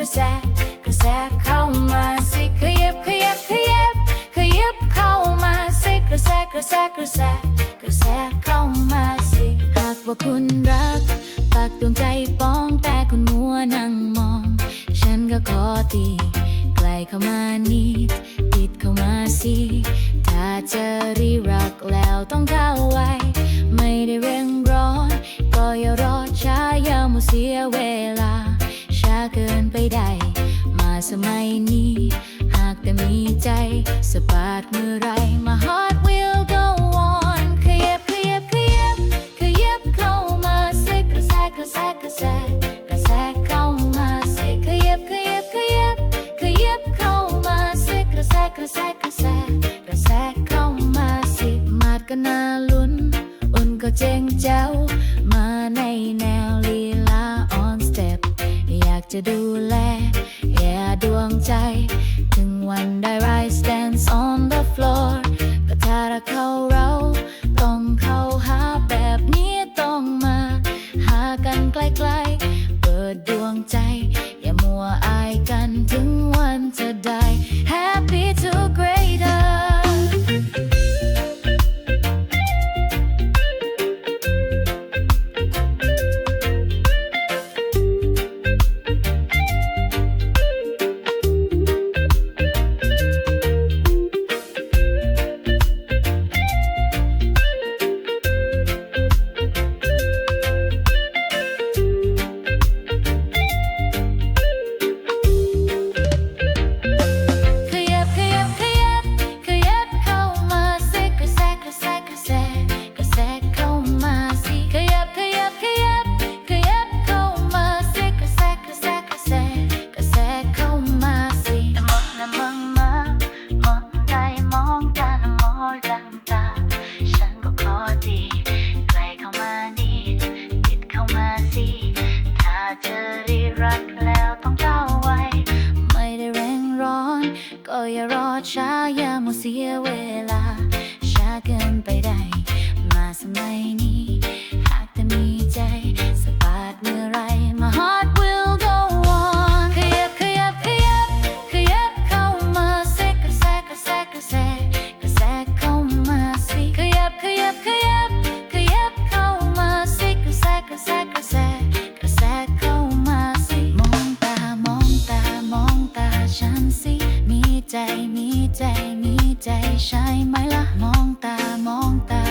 ระแสกระแสเข้ามาสิขยับขยับขยับขยับเข้ามาสิกระแสกระแสกระแสกระแสเข้ามาสิหากว่าคุณรักปากดวงใจป้องแต่คุณมัวนั่งมอง ฉันก็ขอตีใกล้เข้ามานิดติดเข้ามาสิถ้าจะรีรักแล้วต้องเข้าไว้ไม่ได้เร่งร้อน ก็อย่ารอช้าอย่ามัวเสียเว ได้ มาสมัยนี้ หากแต่มีใจสะบัดเมื่อไร My heart will go on ขยับขยับขยับขยับเข้ามาสิกระแสกระแสกระแสกระแสเข้ามาสิขยับขยับขยับขยับเข้ามาสิกระแสกระแสกระแสกระแสเข้ามาสิมาดก็น่าลุ้นอุ่นก็เจ๋งแจ้วมาในแนว จะดูแลแย่ดวงใจ ถึงวันได้ rise dance on the floor ก็ถ้ารักเขาเรา ต้องเข้าหาแบบนี้ต้องมา หากันใกล้ๆเปิดดวงใจ จอรีรักแล้วต้องเจ้าไว้ ไม่ได้เร่งร้อน ก็อย่ารอช้าอย่ามัวเสียเวลา ช้าเกินไปได้ มาสมัยนี้ หากแต่มีใจ ใจมีใจมีใจใช่ไหมล่ะมองตามองตา